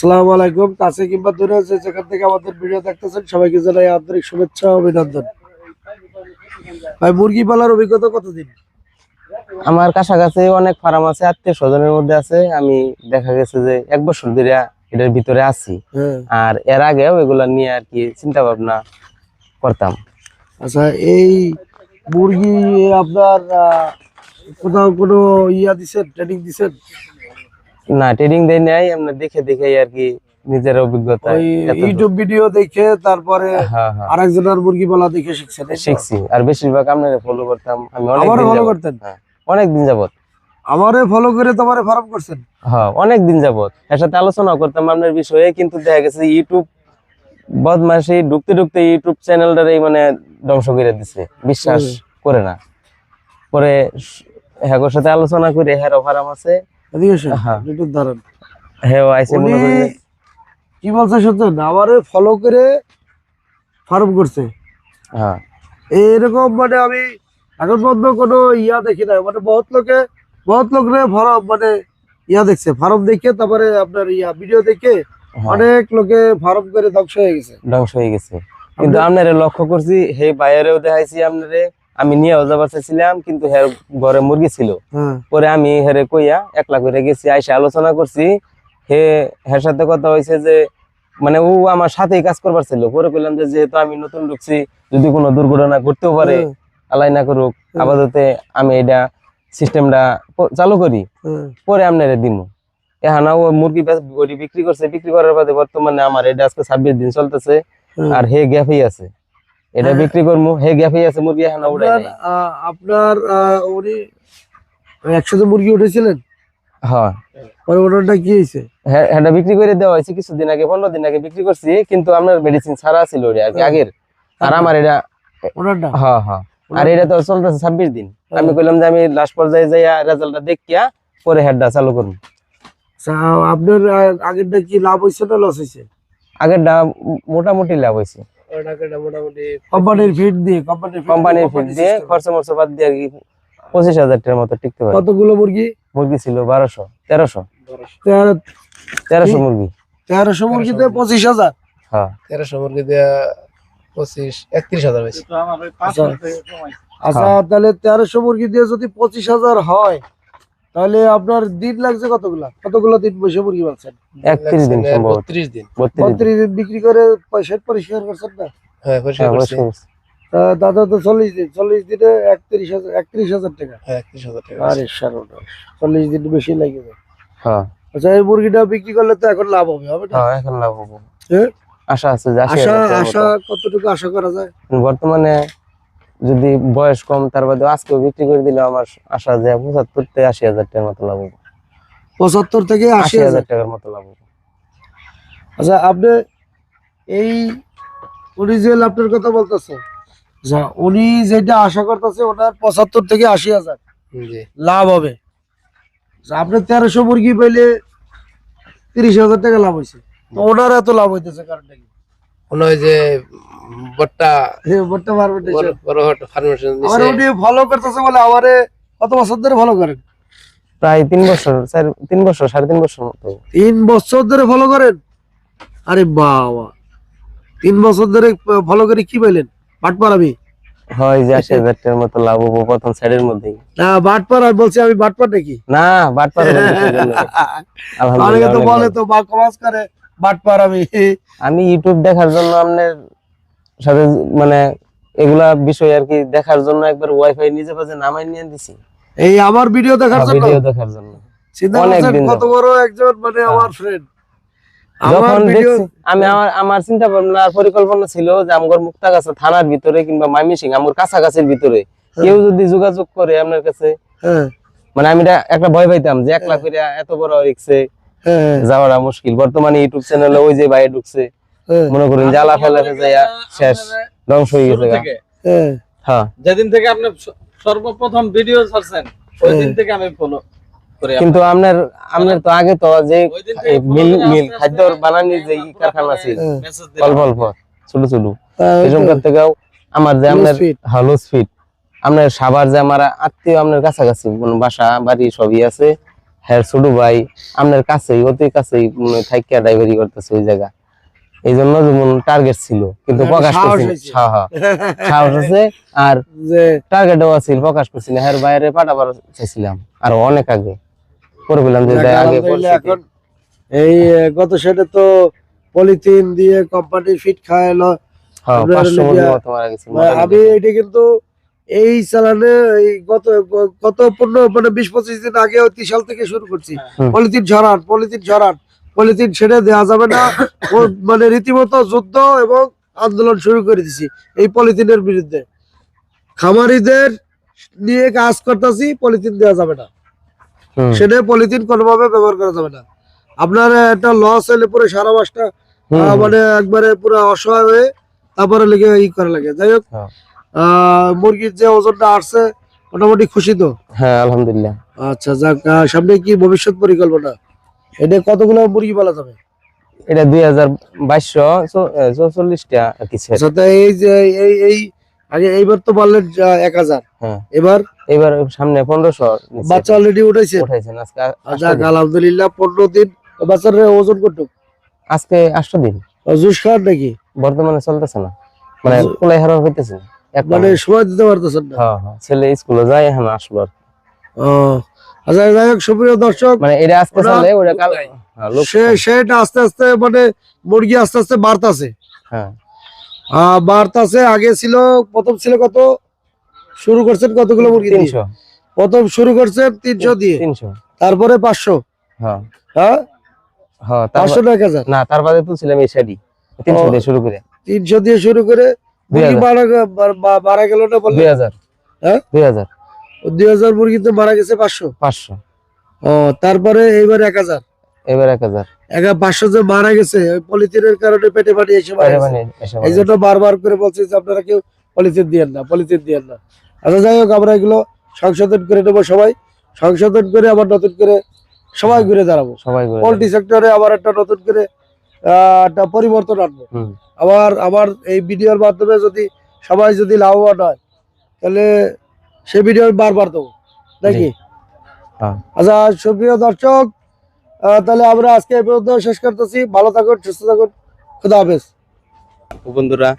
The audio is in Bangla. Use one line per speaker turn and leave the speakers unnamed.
আসসালামু আলাইকুম কাছে কিংবা দূরে যে যেখান থেকে আমাদের ভিডিও দেখতেছেন সবাইকে জানাই আন্তরিক শুভেচ্ছা অভিনন্দন। ভাই মুরগি পালার অভিজ্ঞতা কতদিন?
আমার কাছাকাছি অনেক ফার্ম আছে আত্মীয় স্বজনের মধ্যে আছে। আমি দেখা গেছে যে এক বছর ধরে এটার ভিতরে আছি।
হ্যাঁ।
আর এর আগেও এগুলা নিয়ে আর কি চিন্তা ভাবনা করতাম।
আচ্ছা এই মুরগি আপনার কোথাও কোনো ইয়া দিছেন ট্রেনিং দিছেন?
না ট্রেডিং দেয় নাই আমরা দেখে দেখে আর কি নিজের অভিজ্ঞতা
ইউটিউব ভিডিও দেখে তারপরে
হ্যাঁ হ্যাঁ।
আরেকজনের মুরগি পালা দেখে শিখছেন
শিখছি। আর বেশিরভাগ আপনারা ফলো করতাম। আমি অনেক
ফলো করতেন।
হ্যাঁ, অনেক দিন যাবত
আমারে ফলো করে তোমারে ফার্ম করছেন।
হ্যাঁ অনেক দিন যাবত এর সাথে আলোচনা করতাম আপনার বিষয়ে কিন্তু দেখা গেছে ইউটিউব বদমাসি ঢুকতে ঢুকতে ইউটিউব চ্যানেলটারে মানে ধ্বংস করে দিছে। বিশ্বাস করে না। পরে হ্যাঁ সাথে আলোচনা করে হ্যাঁ ফার্ম আছে।
এদিকে
হ্যাঁ।
একটু দাঁড়ান।
হ্যাঁ আইসে মনে করি
কি বলছে শুনছেন আমারে ফলো করে ফার্ম করছে।
হ্যাঁ।
এরকম মানে আমি এখন পর্যন্ত কোনো ইয়া দেখি না মানে বহুত লোকে বহুত লোকরে ফার্ম মানে ইয়া দেখছে। ফার্ম দেখে তারপরে আপনার ইয়া ভিডিও দেখে অনেক লোকে ফার্ম করে ধ্বংস হয়ে গেছে।
ধ্বংস হয়ে গেছে। কিন্তু আপনারে লক্ষ্য করছি হে বাইরেও দেখাইছি আপনারে। আমি নিয়েও যাবার চাইছিলাম কিন্তু হের ঘরে মুরগি ছিল।
হ্যাঁ।
পরে আমি হেরে কইয়া একলা করে গেছি আইসা আলোচনা করছি। হে হের সাথে কথা হয়েছে যে মানে ও আমার সাথেই কাজ করবার ছিল। পরে কইলাম যে যেহেতু আমি নতুন ঢুকছি যদি কোনো দুর্ঘটনা ঘটতেও পারে আলাই না করুক। আপাততে আমি এটা সিস্টেমটা চালু করি।
হ্যাঁ।
পরে আপনারে দিমু। এখন ও মুরগি বিক্রি করছে। বিক্রি করার বাদে বর্তমানে আমার এটা আজকে ছাব্বিশ দিন চলতেছে।
হ্যাঁ।
আর হে গ্যাপই আছে। এটা
হ্যাঁ।
বিক্রি করব হে গ্যাপই আছে মুরগি এখন উড়াই
আপনার উনি একসাথে মুরগি উঠেছিলেন?
হ্যাঁ।
কি হয়েছে?
হ্যাঁ এটা বিক্রি করে দেওয়া হয়েছে কিছুদিন আগে পনেরো দিন আগে বিক্রি করছি কিন্তু আপনার মেডিসিন ছাড়া ছিল ওটা আর। আগের। আর আমার এটা
ওনারটা
হ্যাঁ হ্যাঁ। আর এটা তো চলতেছে ছাব্বিশ দিন। আমি কইলাম যে আমি লাস্ট পর্যায়ে যাই রেজাল্টটা দেখিয়া পরে হেডটা চালু করব
আচ্ছা, আপনার আগেরটা কি লাভ হয়েছে না লস হয়েছে?
আগেরটা মোটামুটি লাভ হয়েছে।
কোম্পানির ফিড দিয়ে কোম্পানির
কোম্পানির ফিড দিয়ে খরচ মরচ বাদ দিয়ে আর কি পঁচিশ হাজার টাকার মতো টিকতে পারে।
কতগুলো মুরগি?
মুরগি ছিল বারোশো তেরোশো। তেরোশো মুরগি।
তেরোশো মুরগিতে পঁচিশ হাজার?
হ্যাঁ।
তেরোশো পঁচিশ একত্রিশ হাজার
আচ্ছা। আচ্ছা তাহলে তেরোশো মুরগি দিয়ে যদি পঁচিশ হাজার হয় তাহলে আপনার দিন লাগছে কতগুলা? কতগুলো দিন বসে মুরগি পাচ্ছেন
একত্রিশ দিন
বত্রিশ দিন।
বত্রিশ দিন।
বিক্রি করে পয়সা পরিষ্কার করছেন না?
হ্যাঁ
হ্যাঁ,
দাদা তো চল্লিশ দিন চল্লিশ দিনে একত্রিশ হাজার একত্রিশ হাজার টাকা।
হ্যাঁ একত্রিশ হাজার টাকা।
আরে চল্লিশ দিন বেশি লাগে
হ্যাঁ।
আচ্ছা এই মুরগিটা বিক্রি করলে তো এখন লাভ হবে হবে না?
হ্যাঁ এখন লাভ হব? আশা আছে আশা
আশা কতটুকু আশা করা যায়?
বর্তমানে যদি বয়স কম তার বাদে আজকেও বিক্রি করে দিলে আমার আশা যে পঁচাত্তর থেকে আশি হাজার টাকার মতো লাভ হব।
পঁচাত্তর থেকে আশি হাজার
টাকার মতো লাভ হব।
আচ্ছা আপনি এই উনি যে লাভটার কথা বলতেছে আচ্ছা উনি যেটা আশা করতেছে ওনার পঁচাত্তর থেকে আশি হাজার। লাভ হবে। আচ্ছা, আপনি তেরোশো মুরগি পাইলে তিরিশ হাজার টাকা লাভ হয়েছে তো ওনার এত লাভ হইতেছে কারণটা কি?
মনে হয় যে বট্টা
বলতে পারবেন
বড় বড় ফার্মেশন
আমার উনি ফলো করতেছে বলে আমারে কত বছর ধরে ফলো করেন?
প্রায় তিন বছর চার তিন বছর সাড়ে তিন বছর মতো।
তিন বছর ধরে ফলো করেন? আরে বাবা। তিন বছর ধরে ফলো করে কি পাইলেন? বাটপার আমি
হয় যে মতো লাভ হব প্রথম সাইডের মধ্যেই।
না বাটপার আমি বলছি আমি বাটপার নাকি?
না বাট পার
অনেকে তো বলে তো বা কমাস করে বাটপার আমি
আমি ইউটিউব দেখার জন্য আপনার সাথে মানে এগুলা বিষয় আর কি দেখার জন্য একবার ওয়াইফাই নিজে পাশে নামাই নিয়ে দিছি।
এই আমার ভিডিও দেখার জন্য?
ভিডিও দেখার জন্য।
চিন্তা
অনেক
করছেন
দিন
কত বড় একজন মানে আমার ফ্রেন্ড
যখন দেখছি আমি আমার আমার চিন্তা ভাবনা পরিকল্পনা ছিল যে মুক্তাগাছা থানার ভিতরে কিংবা মাইমিসিং আমার কাছাকাছির ভিতরে। কেউ যদি যোগাযোগ করে আপনার কাছে
হ্যাঁ।
মানে আমি একটা ভয় পাইতাম যে একলা করে এত বড় রিক্সে
হ্যাঁ। হ্যাঁ,
যাওয়াটা মুশকিল। বর্তমানে ইউটিউব চ্যানেলে ওই যে বাইরে ঢুকছে।
হ্যাঁ
মনে করুন জ্বালা ফেলাতে যাইয়া শেষ ধ্বংস হয়ে গেছে
হ্যাঁ
হ্যাঁ।
যেদিন থেকে আপনি সর্বপ্রথম ভিডিও ছাড়ছেন ওই দিন থেকে আমি ফলো
কিন্তু আপনার আপনার তো আগে তো যে মিল মিল খাদ্য বানানির যে কারখানা ছিল
হ্যাঁ।
অল্প অল্প ছোট ছোট।
হ্যাঁ, তো।
থেকেও আমার যে আপনার হলো স্পিড আপনার সাবার যে আমার আত্মীয় আপনার কাছাকাছি কোনো বাসা বাড়ি সবই আছে। হ্যাঁ ছোট ভাই আপনার কাছেই অতি কাছেই থাইকা ড্রাইভারি করতেছে ওই জায়গা। এই জন্য যেমন টার্গেট ছিল কিন্তু প্রকাশ করছি না।
হয়েছে।
হ্যাঁ, হ্যাঁ, সাহস আছে আর
যে
টার্গেটও প্রকাশ করছি না। হ্যাঁ বাইরে পাঠাবার চাইছিলাম আর অনেক আগে। বললাম যে আগে
এখন এই গত সেটা তো পলিথিন দিয়ে কোম্পানি ফিট খাওয়ালো
হ্যাঁ
আমি এটা কিন্তু এই চালানে এই গত গত পনেরো মানে বিশ পঁচিশ দিন আগে ত্রিশাল থেকে শুরু করছি। পলিথিন ছড়ান পলিথিন ছড়ান পলিথিন ছেড়ে দেওয়া যাবে না। ও মানে রীতিমতো যুদ্ধ এবং আন্দোলন শুরু করে দিছি এই পলিথিনের বিরুদ্ধে। খামারিদের নিয়ে কাজ করতেছি পলিথিন দেওয়া যাবে না। সেটা পলিথিন কোনোভাবে ব্যবহার করা যাবে না। আপনার একটা লস হলে পুরো সারা মাসটা। মানে একবারে পুরো অসহায় হয়ে তারপরে লেগে ই করা লাগে। যাই হোক
হ্যাঁ।
মুরগির যে ওজনটা আসছে মোটামুটি খুশি তো?
হ্যাঁ আলহামদুলিল্লাহ।
আচ্ছা যাক সামনে কি ভবিষ্যৎ পরিকল্পনা? এটা কতগুলো মুরগি পালা যাবে?
এটা দুই হাজার বাইশশো চৌচল্লিশটা আর কি ছেড়ে।
আচ্ছা এই যে এই এই আগে এইবার তো বললেন এক হাজার।
হ্যাঁ।
এবার?
এবার সামনে পনেরোশো
বাচ্চা অলরেডি উঠেছে
উঠাইছেন আজকে আ- আটটা
যাক
দিন।
আলহামদুলিল্লাহ পনেরো দিন। বাচ্চার ওজন কত
আজকে আটশো দিন।
জুস খাওয়ার নাকি?
বর্তমানে চলতেছে না। মানে কোলাই হারা হইতেছে না।
মানে সময় দিতে পারতেছেন না।
হ্যাঁ হ্যাঁ ছেলে স্কুলে যায় এখন আসলো আর।
ও আচ্ছা যাই হোক সুপ্রিয় দর্শক
মানে এটা আজকে চলে ওটা কাল হ্যাঁ,
সে সেটা আস্তে আস্তে মানে মুরগি আস্তে আস্তে বাড়তাছে।
হ্যাঁ।
আহ, বাড়তাছে আগে ছিল প্রথম ছিল কত? শুরু করছেন কতগুলো মুরগি
তিনশো।
প্রথম শুরু করছেন তিনশো দিয়ে।
তিনশো।
তারপরে পাঁচশো।
হ্যাঁ।
হ্যাঁ?
হ্যাঁ তারপর-
পাঁচশো না এক হাজার?
না তার বাদে তুলছিলাম এই শাড়ি তিনশো দিয়ে শুরু করে।
তিনশো দিয়ে শুরু করে
দুই
মারা গে- বা- বা- মারা গেল না
দুই হাজার।
হ্যাঁ?
দুই হাজার।
দুই হাজার মুরগি তো মারা গেছে পাঁচশো।
পাঁচশো।
ও তারপরে এইবার এক হাজার।
এবার এক হাজার।
এক পাঁচশো যে মারা গেছে ওই পলিথিনের কারণে পেটে পানি এসে মারা গেছে। এই জন্য বারবার করে বলছি যে আপনারা কেউ পলিথিন দিয়েন না পলিথিন দিয়েন না। আচ্ছা যাই হোক আমরা এগুলো সংশোধন করে নেব সবাই। সংশোধন করে আবার নতুন করে সবাই ঘুরে দাঁড়াবো।
সবাই
পোল্ট্রি সেক্টরে আবার একটা নতুন করে একটা পরিবর্তন আনব। আবার আমার এই ভিডিওর মাধ্যমে যদি সবাই যদি লাভবান হয় তাহলে সেই ভিডিও আমি বারবার দেবো। নাকি?
হ্যাঁ।
আচ্ছা সুপ্রিয় দর্শক আহ, তাহলে আমরা আজকে এই পর্যন্ত শেষ করতেছি। ভালো থাকুন সুস্থ থাকুন। খুদা হাফেজ।
বন্ধুরা।